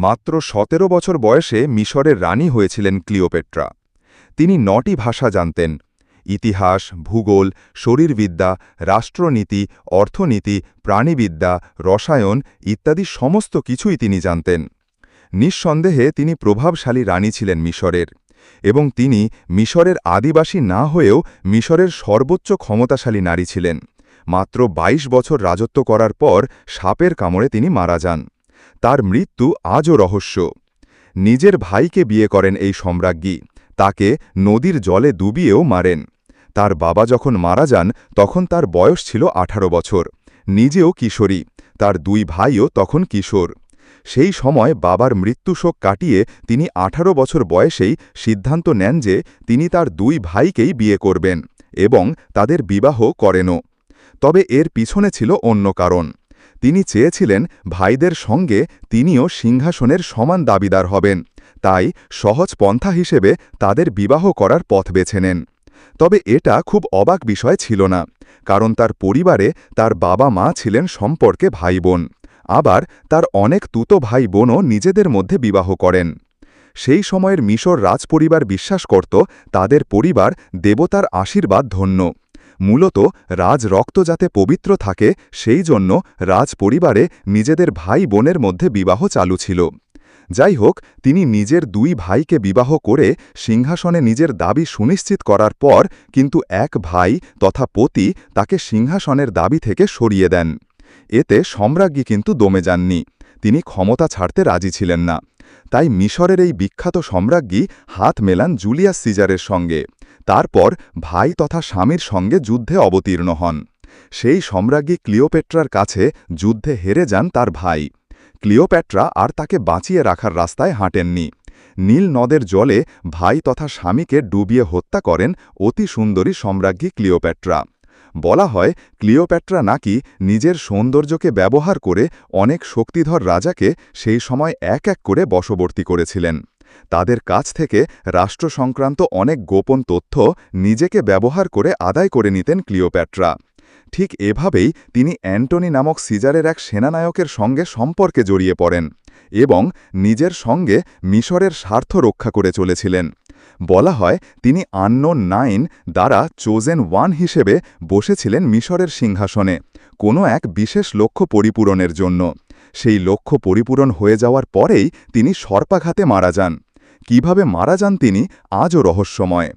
মাত্র সতেরো বছর বয়সে মিশরের রানী হয়েছিলেন ক্লিওপেট্রা। তিনি নটি ভাষা জানতেন, ইতিহাস, ভূগোল, শরীরবিদ্যা, রাষ্ট্রনীতি, অর্থনীতি, প্রাণীবিদ্যা, রসায়ন ইত্যাদি সমস্ত কিছুই তিনি জানতেন। নিঃসন্দেহে তিনি প্রভাবশালী রানী ছিলেন মিশরের এবং তিনি মিশরের আদিবাসী না হয়েও মিশরের সর্বোচ্চ ক্ষমতাশালী নারী ছিলেন। মাত্র ২২ বছর রাজত্ব করার পর সাপের কামড়ে তিনি মারা যান। তার মৃত্যু আজও রহস্য। নিজের ভাইকে বিয়ে করেন এই সম্রাজ্ঞী। তাকে নদীর জলে ডুবিয়েও মারেন। তার বাবা যখন মারা যান, তখন তার বয়স ছিল ১৮ বছর। নিজেও কিশোরী। তার দুই ভাইও তখন কিশোর। সেই সময় বাবার মৃত্যুশোক কাটিয়ে তিনি ১৮ বছর বয়সেই সিদ্ধান্ত নেন যে তিনি তার দুই ভাইকেই বিয়ে করবেন এবং তাদের বিবাহ করেনও। তবে এর পিছনে ছিল অন্য কারণ। তিনি চেয়েছিলেন ভাইদের সঙ্গে তিনিও সিংহাসনের সমান দাবিদার হবেন, তাই সহজ পন্থা হিসেবে তাদের বিবাহ করার পথ বেছে নেন। তবে এটা খুব অবাক বিষয় ছিল না, কারণ তার পরিবারে তার বাবা মা ছিলেন সম্পর্কে ভাই বোন আবার তার অনেক তুতো ভাই বোনও নিজেদের মধ্যে বিবাহ করেন। সেই সময়ের মিশর রাজপরিবার বিশ্বাস করত, তাদের পরিবার দেবতার আশীর্বাদ ধন্য। মূলত রাজ রক্ত যাতে পবিত্র থাকে, সেই জন্য রাজ পরিবারে নিজেদের ভাই বোনের মধ্যে বিবাহ চালু ছিল। যাই হোক, তিনি নিজের দুই ভাইকে বিবাহ করে সিংহাসনে নিজের দাবি সুনিশ্চিত করার পর কিন্তু এক ভাই তথা পতি তাকে সিংহাসনের দাবি থেকে সরিয়ে দেন। এতে সম্রাজ্ঞী কিন্তু দমে যাননি। তিনি ক্ষমতা ছাড়তে রাজি ছিলেন না। তাই মিশরের এই বিখ্যাত সম্রাজ্ঞী হাত মেলান জুলিয়াস সিজারের সঙ্গে। তারপর ভাই তথা স্বামীর সঙ্গে যুদ্ধে অবতীর্ণ হন। সেই সম্রাজ্ঞী ক্লিওপেট্রার কাছে যুদ্ধে হেরে যান তার ভাই। ক্লিওপ্যাট্রা আর তাকে বাঁচিয়ে রাখার রাস্তায় হাঁটেননি। নীল নদের জলে ভাই তথা স্বামীকে ডুবিয়ে হত্যা করেন অতি সুন্দরী সম্রাজ্ঞী ক্লিওপ্যাট্রা বলা হয় ক্লিওপ্যাট্রা নাকি নিজের সৌন্দর্যকে ব্যবহার করে অনেক শক্তিধর রাজাকে সেই সময় এক এক করে বশবর্তী করেছিলেন। তাদের কাছ থেকে রাষ্ট্র সংক্রান্ত অনেক গোপন তথ্য নিজেকে ব্যবহার করে আদায় করে নিতেন ক্লিওপ্যাট্রা। ঠিক এভাবেই তিনি অ্যান্টনি নামক সিজারের এক সেনানায়কের সঙ্গে সম্পর্কে জড়িয়ে পড়েন এবং নিজের সঙ্গে মিশরের স্বার্থ রক্ষা করে চলেছিলেন। বলা হয়, তিনি আন্নোন নাইন দ্বারা চোজেন ওয়ান হিসেবে বসেছিলেন মিশরের সিংহাসনে, কোনো এক বিশেষ লক্ষ্য পরিপূরণের জন্য। সেই লক্ষ্য পরিপূরণ হয়ে যাওয়ার পরেই তিনি সর্পাঘাতে মারা যান। কীভাবে মারা যান তিনি, আজও রহস্যময়।